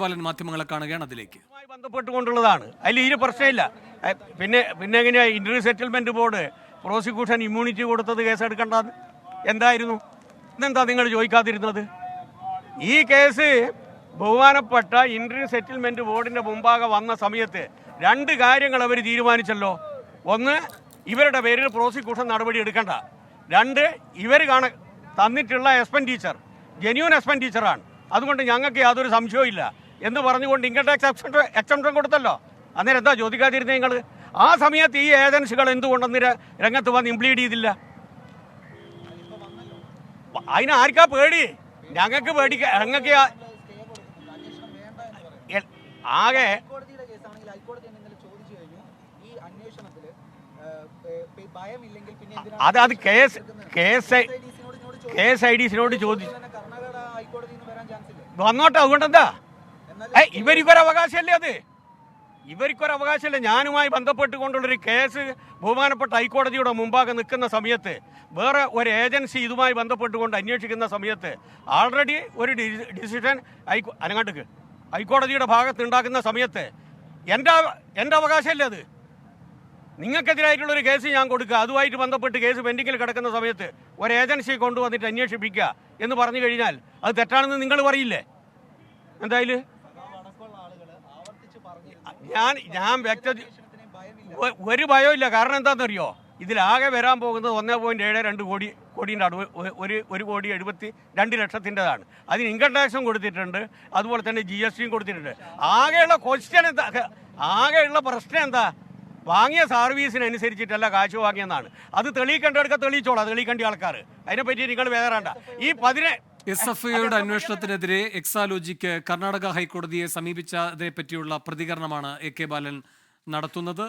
ബാലൻ മാധ്യമങ്ങളെ കാണുകയാണ് അതിലേക്ക്. ബന്ധപ്പെട്ടുകൊണ്ടുള്ളതാണ്. അതിൽ ഇതിന് പ്രശ്നമില്ല. പിന്നെ പിന്നെ എങ്ങനെയാണ് interview settlement board prosecution immunity കൊടുത്തത് കേസെടുക്കേണ്ടത് എന്തായിരുന്നു? ഇതെന്താ നിങ്ങൾ ചോദിക്കാതിരുന്നത്? ഈ കേസ് ബഹുമാനപ്പെട്ട ഇന്റർവ്യൂ സെറ്റിൽമെന്റ് ബോർഡിന്റെ മുമ്പാകെ വന്ന സമയത്ത് രണ്ട് കാര്യങ്ങൾ അവർ തീരുമാനിച്ചല്ലോ. ഒന്ന് ഇവരുടെ പേരിൽ പ്രോസിക്യൂഷൻ നടപടി എടുക്കണ്ട. രണ്ട് ഇവർ കാണ തന്നിട്ടുള്ള എക്സ്പെൻഡിച്ചർ ജെന്യൂൻ എക്സ്പെൻഡിച്ചറാണ് അതുകൊണ്ട് ഞങ്ങൾക്ക് യാതൊരു സംശയവും എന്ന് പറഞ്ഞുകൊണ്ട് ഇൻകം ടാക്സ് എക്സംഷൻ കൊടുത്തല്ലോ. അന്നേരം എന്താ ചോദിക്കാതിരുന്നത് നിങ്ങൾ ആ സമയത്ത് ഈ ഏജൻസികൾ എന്തുകൊണ്ടെന്ന് രംഗത്ത് വന്ന് ഇംപ്ലീഡ് ചെയ്തില്ല? അതിന് ആർക്കാ പേടി? ഞങ്ങൾക്ക് പേടിക്ക ഞങ്ങൾക്ക് ആകെ ചോദിച്ചു അത് അത് കേസ് കേസ് ചോദിച്ചു. കേസ് ഐ ഡിസിനോട് ചോദിച്ചു. നിന്ന് വരാൻ ചാൻസ് വന്നോട്ടെ അതുകൊണ്ട് അവകാശമല്ലേ അത്? ഇവർക്കൊരു അവകാശമല്ലേ? ഞാനുമായി ബന്ധപ്പെട്ടുകൊണ്ടുള്ളൊരു കേസ് ബഹുമാനപ്പെട്ട ഹൈക്കോടതിയുടെ മുമ്പാകെ നിൽക്കുന്ന സമയത്ത് വേറെ ഒരു ഏജൻസി ഇതുമായി ബന്ധപ്പെട്ടുകൊണ്ട് അന്വേഷിക്കുന്ന സമയത്ത് ആൾറെഡി ഒരു ഡിസിഷൻ ഹൈക്കോ അനങ്ങാട്ടേക്ക്. ഹൈക്കോടതിയുടെ ഭാഗത്ത് ഉണ്ടാക്കുന്ന സമയത്ത് എന്റെ എന്റെ അവകാശമല്ലേ അത്? നിങ്ങൾക്കെതിരായിട്ടുള്ളൊരു കേസ് ഞാൻ കൊടുക്കുക അതുമായിട്ട് ബന്ധപ്പെട്ട് കേസ് പെൻഡിങ്ങിൽ കിടക്കുന്ന സമയത്ത് ഒരു ഏജൻസിയെ കൊണ്ടുവന്നിട്ട് അന്വേഷിപ്പിക്കുക എന്ന് പറഞ്ഞു കഴിഞ്ഞാൽ അത് തെറ്റാണെന്ന് നിങ്ങൾ പറയില്ലേ? എന്തായാലും? ഞാൻ ഞാൻ ഭയമില്ല ഒരു ഭയവും ഇല്ല. കാരണം എന്താണെന്നറിയോ? ഇതിലാകെ വരാൻ പോകുന്നത് ഒന്നേ പോയിന്റ് ഏഴ് രണ്ട് കോടി കോടിന്റെ അടുവ്. ഒരു ഒരു കോടി എഴുപത്തി രണ്ട് ലക്ഷത്തിന്റെതാണ്. അതിന് ഇൻകം ടാക്സും കൊടുത്തിട്ടുണ്ട്. അതുപോലെ തന്നെ ജി എസ് ടിയും കൊടുത്തിട്ടുണ്ട്. ആകെയുള്ള ക്വസ്റ്റ്യൻ എന്താ? ആകെയുള്ള പ്രശ്നം എന്താ? വാങ്ങിയ സർവീസിനനുസരിച്ചിട്ടല്ല കാശ് വാങ്ങിയെന്നാണ്. അത് തെളിയിക്കേണ്ട തെളിയിക്കേണ്ടവർക്ക് തെളിയിച്ചോളാം. തെളിയിക്കേണ്ട ആൾക്കാർ അതിനെപ്പറ്റി നിങ്ങൾ വേറെ ഈ പതിനെ എസ് എഫ് ഐയുടെ അന്വേഷണത്തിനെതിരെ എക്സാലോജിക്ക് കർണാടക ഹൈക്കോടതിയെ സമീപിച്ചതിനെ പറ്റിയുള്ള പ്രതികരണമാണ് എ കെ ബാലൻ നടത്തുന്നത്.